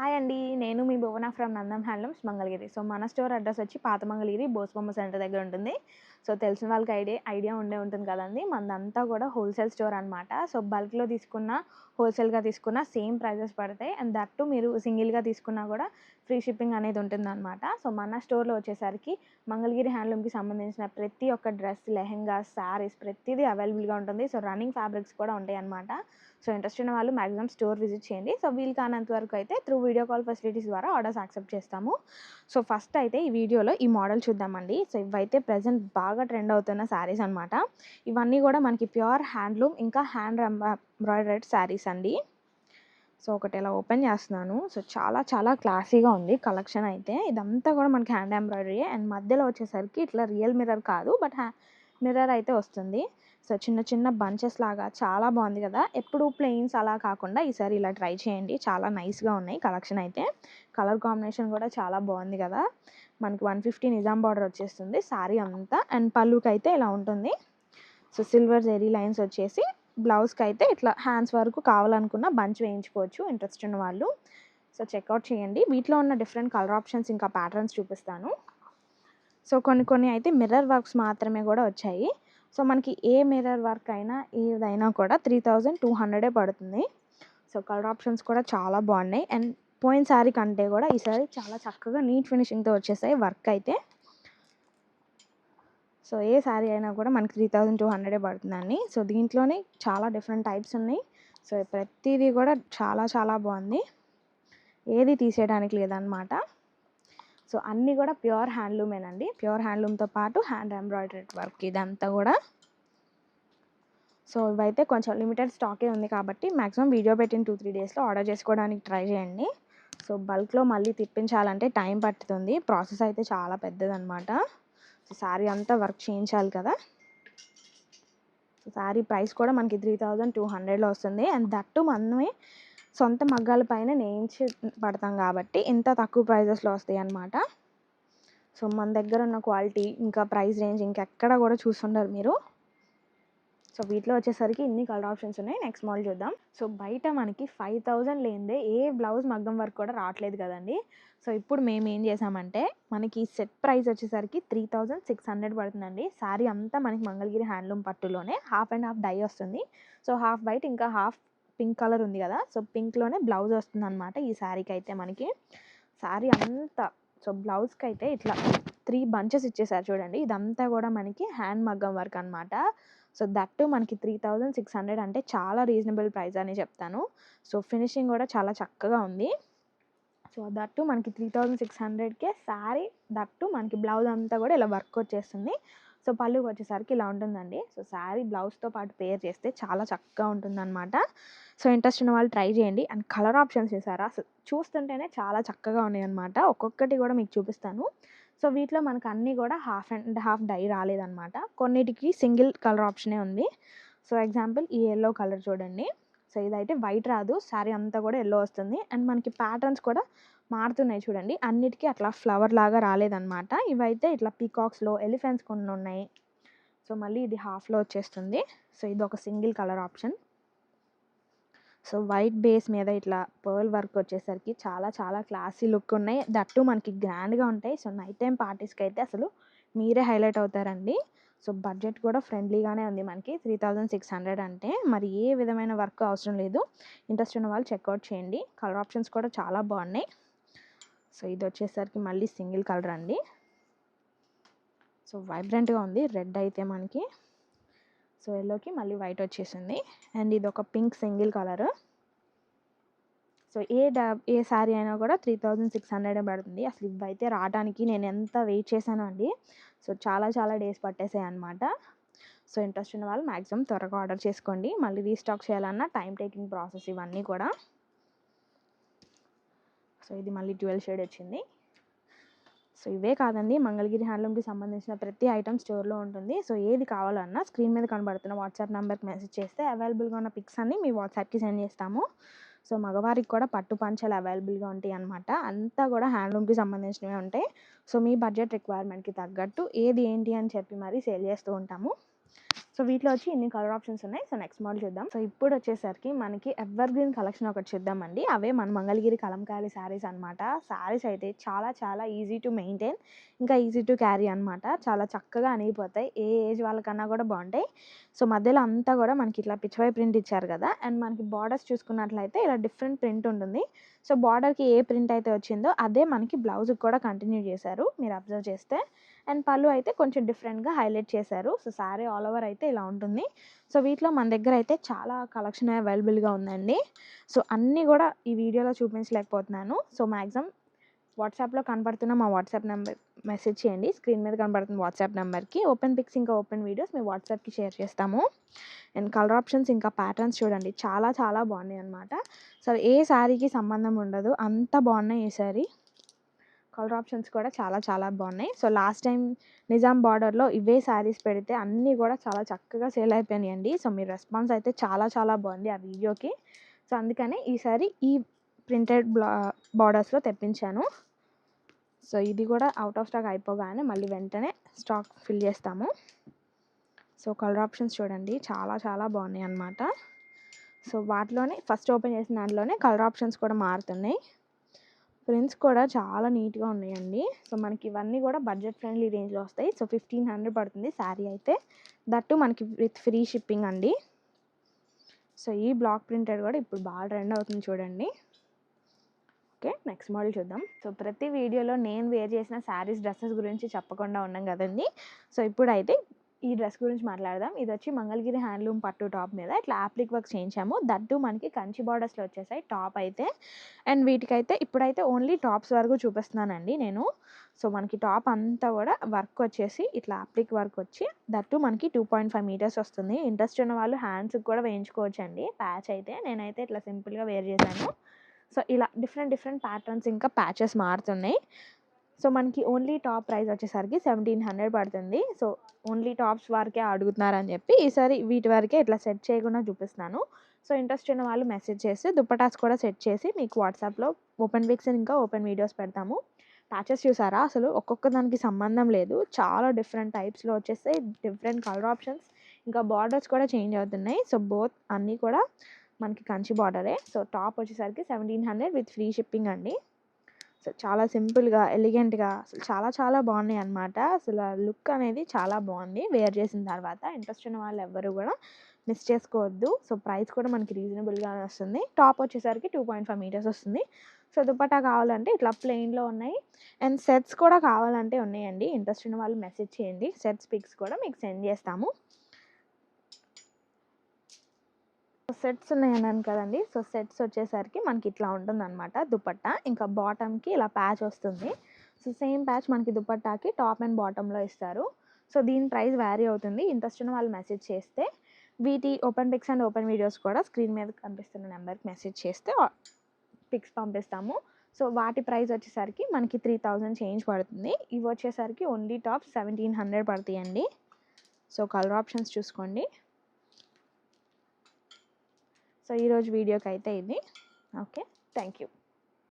Hi అండి. నేను మీ Bhuvana from Nandam handlooms Mangalagiri. So మన స్టోర్ అడ్రస్ వచ్చి పాత మంగళగిరి బోస్బొమ్మ సెంటర్ దగ్గర ఉంటుంది. సో తెలిసిన వాళ్ళకి ఐడియా ఐడియా ఉండే ఉంటుంది కదండి. మనదంతా కూడా హోల్సేల్ స్టోర్ అనమాట సో బల్క్లో తీసుకున్న హోల్సేల్గా తీసుకున్న సేమ్ ప్రైజెస్ పడతాయి. అండ్ దట్ టు మీరు సింగిల్గా తీసుకున్నా కూడా ఫ్రీ షిప్పింగ్ అనేది ఉంటుందన్నమాట. సో మన స్టోర్లో వచ్చేసరికి మంగళగిరి హ్యాండ్లూమ్కి సంబంధించిన ప్రతి ఒక్క డ్రెస్ లెహెంగా శారీస్ ప్రతిదీ అవైలబుల్గా ఉంటుంది. సో రన్నింగ్ ఫ్యాబ్రిక్స్ కూడా ఉంటాయి అనమాట సో ఇంట్రెస్ట్ ఉన్న వాళ్ళు మ్యాక్సిమం స్టోర్ విజిట్ చేయండి. సో వీలు కానంత వరకు అయితే త్రూ వీడియో కాల్ ఫెసిలిటీస్ ద్వారా ఆర్డర్స్ యాక్సెప్ట్ చేస్తాము. సో ఫస్ట్ అయితే ఈ వీడియోలో ఈ మోడల్ చూద్దామండి. సో ఇవైతే ప్రజెంట్ బాగా ట్రెండ్ అవుతున్న శారీస్ అనమాట ఇవన్నీ కూడా మనకి ప్యూర్ హ్యాండ్లూమ్ ఇంకా హ్యాండ్ ఎంబ్రాయిడరీడ్ శారీస్ అండి. సో ఒకటి ఇలా ఓపెన్ చేస్తున్నాను. సో చాలా చాలా క్లాసీగా ఉంది కలెక్షన్ అయితే. ఇదంతా కూడా మనకి హ్యాండ్ ఎంబ్రాయిడరీ అండ్ మధ్యలో వచ్చేసరికి ఇట్లా రియల్ మిర్రర్ కాదు బట్ హ్యా మిర్రర్ అయితే వస్తుంది. సో చిన్న చిన్న బంచెస్ లాగా చాలా బాగుంది కదా! ఎప్పుడు ప్లెయిన్స్ అలా కాకుండా ఈసారి ఇలా ట్రై చేయండి. చాలా నైస్గా ఉన్నాయి కలెక్షన్ అయితే. కలర్ కాంబినేషన్ కూడా చాలా బాగుంది కదా! మనకి వన్ ఫిఫ్టీ నిజాం బార్డర్ వచ్చేస్తుంది. శారీ అంతా. అండ్ పళ్ళుకి అయితే ఇలా ఉంటుంది. సో సిల్వర్ జెరీ లైన్స్ వచ్చేసి బ్లౌజ్కి అయితే ఇట్లా హ్యాండ్స్ వరకు కావాలనుకున్న బంచ్ వేయించుకోవచ్చు. ఇంట్రెస్ట్ ఉన్న వాళ్ళు. సో చెక్అవుట్ చేయండి. వీటిలో ఉన్న డిఫరెంట్ కలర్ ఆప్షన్స్ ఇంకా ప్యాటర్న్స్ చూపిస్తాను. సో కొన్ని కొన్ని అయితే మిర్రర్ వర్క్స్ మాత్రమే కూడా వచ్చాయి. సో మనకి ఏ మిర్రర్ వర్క్ అయినా ఏదైనా కూడా త్రీ థౌజండ్ టూ హండ్రెడే పడుతుంది. సో కలర్ ఆప్షన్స్ కూడా చాలా బాగున్నాయి. అండ్ పోయిన శారీ కంటే కూడా ఈసారి చాలా చక్కగా నీట్ ఫినిషింగ్తో వచ్చేసాయి వర్క్ అయితే. సో ఏ శారీ అయినా కూడా మనకి త్రీ థౌజండ్ టూ హండ్రెడే పడుతుందండి. సో దీంట్లోనే చాలా డిఫరెంట్ టైప్స్ ఉన్నాయి. సో ప్రతిదీ కూడా చాలా చాలా బాగుంది. ఏది తీసేయడానికి లేదనమాట సో అన్నీ కూడా ప్యూర్ హ్యాండ్లూమేనండి. ప్యూర్ హ్యాండ్లూమ్తో పాటు హ్యాండ్ ఎంబ్రాయిడరీ వర్క్ ఇదంతా కూడా. సో ఇవైతే కొంచెం లిమిటెడ్ స్టాకే ఉంది కాబట్టి మ్యాక్సిమం వీడియో పెట్టిన టూ త్రీ డేస్లో ఆర్డర్ చేసుకోవడానికి ట్రై చేయండి. సో బల్క్లో మళ్ళీ తిప్పించాలంటే టైం పట్టుతుంది. ప్రాసెస్ అయితే చాలా పెద్దదనమాట సో శారీ అంతా వర్క్ చేయించాలి కదా. సో శారీ ప్రైస్ కూడా మనకి త్రీ థౌజండ్ టూ హండ్రెడ్లో వస్తుంది. అండ్ దట్టు మనమే సొంత మగ్గాల పైన నేయించి పడతాం కాబట్టి ఇంత తక్కువ ప్రైజెస్లో వస్తాయి అన్నమాట సో మన దగ్గర ఉన్న క్వాలిటీ ఇంకా ప్రైస్ రేంజ్ ఇంకెక్కడ కూడా చూసుండరు మీరు. సో వీటిలో వచ్చేసరికి ఇన్ని కలర్ ఆప్షన్స్ ఉన్నాయి. నెక్స్ట్ మోడల్ చూద్దాం. సో బయట మనకి ఫైవ్ థౌజండ్ లేనిదే ఏ బ్లౌజ్ మగ్గం వర్క్ కూడా రావట్లేదు కదండి. సో ఇప్పుడు మేము ఏం చేసామంటే మనకి సెట్ ప్రైస్ వచ్చేసరికి త్రీ థౌజండ్ సిక్స్ హండ్రెడ్ పడుతుందండి. శారీ అంతా మనకి మంగళగిరి హ్యాండ్లూమ్ పట్టులోనే హాఫ్ అండ్ హాఫ్ డై వస్తుంది. సో హాఫ్ వైట్ ఇంకా హాఫ్ పింక్ కలర్ ఉంది కదా సో పింక్లోనే బ్లౌజ్ వస్తుంది అనమాట ఈ శారీకి అయితే మనకి. శారీ అంతా సో బ్లౌజ్కి అయితే ఇట్లా త్రీ బంచెస్ ఇచ్చేసారు చూడండి. ఇదంతా కూడా మనకి హ్యాండ్ మగ్గం వర్క్ అనమాట సో దట్టు మనకి త్రీ థౌజండ్ సిక్స్ హండ్రెడ్ అంటే చాలా రీజనబుల్ ప్రైస్ అని చెప్తాను. సో ఫినిషింగ్ కూడా చాలా చక్కగా ఉంది. సో దట్టు మనకి త్రీ థౌజండ్ సిక్స్ హండ్రెడ్కే శారీ దట్టు మనకి బ్లౌజ్ అంతా కూడా ఇలా వర్క్ వచ్చేస్తుంది. సో పళ్ళుకి వచ్చేసరికి ఇలా ఉంటుందండి. సో శారీ బ్లౌజ్తో పాటు పేర్ చేస్తే చాలా చక్కగా ఉంటుందన్నమాట. సో ఇంట్రెస్ట్ ఉన్న వాళ్ళు ట్రై చేయండి. అండ్ కలర్ ఆప్షన్స్ చూసారా? అసలు చూస్తుంటేనే చాలా చక్కగా ఉన్నాయి అనమాట ఒక్కొక్కటి కూడా మీకు చూపిస్తాను. సో వీటిలో మనకు అన్నీ కూడా హాఫ్ అండ్ హాఫ్ డై రాలేదన్నమాట. కొన్నిటికి సింగిల్ కలర్ ఆప్షనే ఉంది. సో ఎగ్జాంపుల్ ఈ ఎల్లో కలర్ చూడండి. సో ఇదైతే వైట్ రాదు. శారీ అంతా కూడా ఎల్లో వస్తుంది. అండ్ మనకి ప్యాటర్న్స్ కూడా మారుతున్నాయి చూడండి. అన్నిటికీ అట్లా ఫ్లవర్ లాగా రాలేదన్నమాట. ఇవైతే ఇట్లా పీకాక్స్లో ఎలిఫెంట్స్ కొన్ని ఉన్నాయి. సో మళ్ళీ ఇది హాఫ్లో వచ్చేస్తుంది. సో ఇది ఒక single colour option. So white base మీద ఇట్లా పర్ల్ వర్క్ వచ్చేసరికి చాలా చాలా క్లాసీ లుక్ ఉన్నాయి. దట్టు మనకి గ్రాండ్గా ఉంటాయి. సో నైట్ టైం పార్టీస్కి అయితే అసలు మీరే హైలైట్ అవుతారండి. సో బడ్జెట్ కూడా ఫ్రెండ్లీగానే ఉంది మనకి. త్రీ థౌజండ్ సిక్స్ హండ్రెడ్ అంటే మరి ఏ విధమైన వర్క్ అవసరం లేదు. ఇంట్రెస్ట్ ఉన్న వాళ్ళు చెక్అవుట్ చేయండి. కలర్ ఆప్షన్స్ కూడా చాలా బాగున్నాయి. సో ఇది వచ్చేసరికి మళ్ళీ సింగిల్ కలర్ అండి. సో వైబ్రెంట్గా ఉంది. రెడ్ అయితే మనకి. సో ఎల్లోకి మళ్ళీ వైట్ వచ్చేసింది. అండ్ ఇది ఒక పింక్ సింగిల్ కలర్. సో ఏ డా ఏ శారీ అయినా కూడా త్రీ థౌజండ్ సిక్స్ హండ్రెడే పడుతుంది. అసలు ఇవైతే రావడానికి నేను ఎంత వెయిట్ చేశాను అండి. సో చాలా చాలా డేస్ పట్టేసాయి అనమాట సో ఇంట్రెస్ట్ ఉన్న వాళ్ళు మ్యాక్సిమం త్వరగా ఆర్డర్ చేసుకోండి. మళ్ళీ రీస్టాక్ చేయాలన్నా టైం టేకింగ్ ప్రాసెస్ ఇవన్నీ కూడా. సో ఇది మళ్ళీ ట్వెల్వ్ షేడ్ వచ్చింది. సో ఇవే కాదండి. మంగళగిరి హ్యాండ్లూమ్కి సంబంధించిన ప్రతి ఐటమ్ స్టోర్లో ఉంటుంది. సో ఏది కావాలన్నా స్క్రీన్ మీద కనబడుతున్న వాట్సాప్ నెంబర్కి మెసేజ్ చేస్తే అవైలబుల్గా ఉన్న పిక్స్ అన్ని మీ వాట్సాప్కి సెండ్ చేస్తాము. సో మగవారికి కూడా పట్టు పంచలు అవైలబుల్గా ఉంటాయి అనమాట అంతా కూడా హ్యాండ్లూమ్కి సంబంధించినవి ఉంటాయి. సో మీ బడ్జెట్ రిక్వైర్మెంట్కి తగ్గట్టు ఏది ఏంటి అని చెప్పి మరీ సేల్ చేస్తూ ఉంటాము. సో వీటిలో వచ్చి ఇన్ని కలర్ ఆప్షన్స్ ఉన్నాయి. సో నెక్స్ట్ మోడల్ చూద్దాం. సో ఇప్పుడు వచ్చేసరికి మనకి ఎవర్ గ్రీన్ కలెక్షన్ ఒకటి చూద్దామండి. అవే మన మంగళగిరి కలంకారీ శారీస్ అనమాట శారీస్ అయితే చాలా చాలా ఈజీ టు మెయింటైన్ ఇంకా ఈజీ టు క్యారీ అనమాట చాలా చక్కగా అణిగిపోతాయి ఏ ఏజ్ వాళ్ళకన్నా కూడా బాగుంటాయి. సో మధ్యలో అంతా కూడా మనకి ఇట్లా పిచ్చివై ప్రింట్ ఇచ్చారు కదా. అండ్ మనకి బార్డర్స్ చూసుకున్నట్లయితే ఇలా డిఫరెంట్ ప్రింట్ ఉంటుంది. సో బార్డర్కి ఏ ప్రింట్ అయితే వచ్చిందో అదే మనకి బ్లౌజ్కి కూడా కంటిన్యూ చేశారు. మీరు అబ్జర్వ్ చేస్తే అండ్ పళ్ళు అయితే కొంచెం డిఫరెంట్గా హైలైట్ చేశారు. సో శారీ ఆల్ ఓవర్ అయితే ఇలా ఉంటుంది. సో వీటిలో మన దగ్గర అయితే చాలా కలెక్షన్ అవైలబుల్గా ఉందండి. సో అన్నీ కూడా ఈ వీడియోలో చూపించలేకపోతున్నాను. సో మ్యాక్సిమం వాట్సాప్లో కనపడుతున్న మా వాట్సాప్ నెంబర్ మెసేజ్ చేయండి. స్క్రీన్ మీద కనపడుతున్న వాట్సాప్ నెంబర్కి ఓపెన్ పిక్స్ ఇంకా ఓపెన్ వీడియోస్ మేము వాట్సాప్కి షేర్ చేస్తాము. అండ్ కలర్ ఆప్షన్స్ ఇంకా ప్యాటర్న్స్ చూడండి. చాలా చాలా బాగున్నాయి అనమాట సో ఏ శారీకి సంబంధం ఉండదు. అంత బాగున్నాయి ఈ శారీ కలర్ ఆప్షన్స్ కూడా చాలా చాలా బాగున్నాయి. సో లాస్ట్ టైం నిజాం బార్డర్లో ఇవే శారీస్ పెడితే అన్నీ కూడా చాలా చక్కగా సేల్ అయిపోయినాయండి. సో మీ రెస్పాన్స్ అయితే చాలా చాలా బాగుంది ఆ వీడియోకి. సో అందుకనే ఈసారి ఈ ప్రింటెడ్ బ్లా బార్డర్స్లో తెప్పించాను. సో ఇది కూడా అవుట్ ఆఫ్ స్టాక్ అయిపోగానే మళ్ళీ వెంటనే స్టాక్ ఫిల్ చేస్తాము. సో కలర్ ఆప్షన్స్ చూడండి చాలా చాలా బాగున్నాయి అన్నమాట సో వాటిలోనే ఫస్ట్ ఓపెన్ చేసిన దాంట్లోనే కలర్ ఆప్షన్స్ కూడా మారుతున్నాయి. ప్రింట్స్ కూడా చాలా నీట్గా ఉన్నాయండి. సో మనకి ఇవన్నీ కూడా బడ్జెట్ ఫ్రెండ్లీ రేంజ్లో వస్తాయి. సో ఫిఫ్టీన్ హండ్రెడ్ పడుతుంది శారీ అయితే. దట్టు మనకి విత్ ఫ్రీ షిప్పింగ్ అండి. సో ఈ బ్లాక్ ప్రింటెడ్ కూడా ఇప్పుడు బాగా ట్రెండ్ అవుతుంది చూడండి. ఓకే నెక్స్ట్ మోడల్ చూద్దాం. సో ప్రతి వీడియోలో నేను వేర్ చేసిన శారీస్ డ్రెస్సెస్ గురించి చెప్పకుండా ఉన్నాం కదండి. సో ఇప్పుడైతే ఈ డ్రెస్ గురించి మాట్లాడదాం. ఇది వచ్చి మంగళగిరి హ్యాండ్లూమ్ పట్టు టాప్ మీద. ఇట్లా యాప్లిక్ వర్క్ చేయించాము. దట్టు మనకి కంచి బార్డర్స్లో వచ్చేసాయి టాప్ అయితే. అండ్ వీటికైతే ఇప్పుడైతే ఓన్లీ టాప్స్ వరకు చూపిస్తున్నానండి నేను. సో మనకి టాప్ అంతా కూడా వర్క్ వచ్చేసి ఇట్లా అప్లిక్ వర్క్ వచ్చి దట్టు మనకి టూ పాయింట్ ఫైవ్ మీటర్స్ వస్తుంది. ఇంట్రెస్ట్ ఉన్న వాళ్ళు హ్యాండ్స్కి కూడా వేయించుకోవచ్చు అండి ప్యాచ్ అయితే నేనైతే ఇట్లా సింపుల్గా వేర్ చేశాను. సో ఇలా డిఫరెంట్ డిఫరెంట్ ప్యాటర్న్స్ ఇంకా ప్యాచెస్ మారుతున్నాయి. సో మనకి ఓన్లీ టాప్ ప్రైస్ వచ్చేసరికి సెవెంటీన్ హండ్రెడ్ పడుతుంది. సో ఓన్లీ టాప్స్ వరకే అడుగుతున్నారని చెప్పి ఈసారి వీటి వరకే ఇట్లా సెట్ చేయకుండా చూపిస్తున్నాను. సో ఇంట్రెస్ట్ ఉన్న వాళ్ళు మెసేజ్ చేసి దుప్పటాస్ కూడా సెట్ చేసి మీకు వాట్సాప్లో ఓపెన్ పిక్స్ ఇంకా ఓపెన్ వీడియోస్ పెడతాము. ప్యాచెస్ చూసారా? అసలు ఒక్కొక్క దానికి సంబంధం లేదు. చాలా డిఫరెంట్ టైప్స్లో వచ్చేస్తే డిఫరెంట్ కలర్ ఆప్షన్స్. ఇంకా బార్డర్స్ కూడా చేంజ్ అవుతున్నాయి. సో బోత్ అన్నీ కూడా మనకి కంచి బార్డరే. సో టాప్ వచ్చేసరికి seventeen hundred with free shipping అండి. చాలా సింపుల్గా ఎలిగెంట్గా అసలు చాలా చాలా బాగున్నాయి అనమాట అసలు ఆ లుక్ అనేది చాలా బాగుంది. వేర్ చేసిన తర్వాత ఇంట్రెస్ట్ ఉన్న వాళ్ళు ఎవ్వరు కూడా మిస్ చేసుకోవద్దు. సో ప్రైస్ కూడా మనకి రీజనబుల్గానే వస్తుంది. టాప్ వచ్చేసరికి టూ పాయింట్ ఫైవ్ మీటర్స్ వస్తుంది. సో దుపట్టా కావాలంటే ఇట్లా ప్లెయిన్లో ఉన్నాయి. అండ్ సెట్స్ కూడా కావాలంటే ఉన్నాయండి. ఇంట్రెస్ట్ ఉన్న వాళ్ళు మెసేజ్ చేయండి. సెట్స్ పిక్స్ కూడా మీకు సెండ్ చేస్తాము. సెట్స్ ఉన్నాయి అన్నాను కదండి. సో సెట్స్ వచ్చేసరికి మనకి ఇట్లా ఉంటుంది అనమాట దుపట్టా. ఇంకా బాటమ్కి ఇలా ప్యాచ్ వస్తుంది. సో సేమ్ ప్యాచ్ మనకి దుపట్టాకి టాప్ అండ్ బాటంలో ఇస్తారు. సో దీని ప్రైస్ వ్యారీ అవుతుంది. ఇంట్రెస్ట్ ఉన్న వాళ్ళు మెసేజ్ చేస్తే వీటి open pics and open videos కూడా స్క్రీన్ మీద కనిపిస్తున్న నెంబర్కి మెసేజ్ చేస్తే పిక్స్ పంపిస్తాము. సో వాటి ప్రైస్ వచ్చేసరికి మనకి త్రీ థౌజండ్ చేంజ్ పడుతుంది. ఇవి వచ్చేసరికి ఓన్లీ టాప్ సెవెంటీన్ హండ్రెడ్ పడతాయండి. సో కలర్ ఆప్షన్స్ చూసుకోండి. సో ఈరోజు వీడియోకి అయితే ఇది. Okay thank you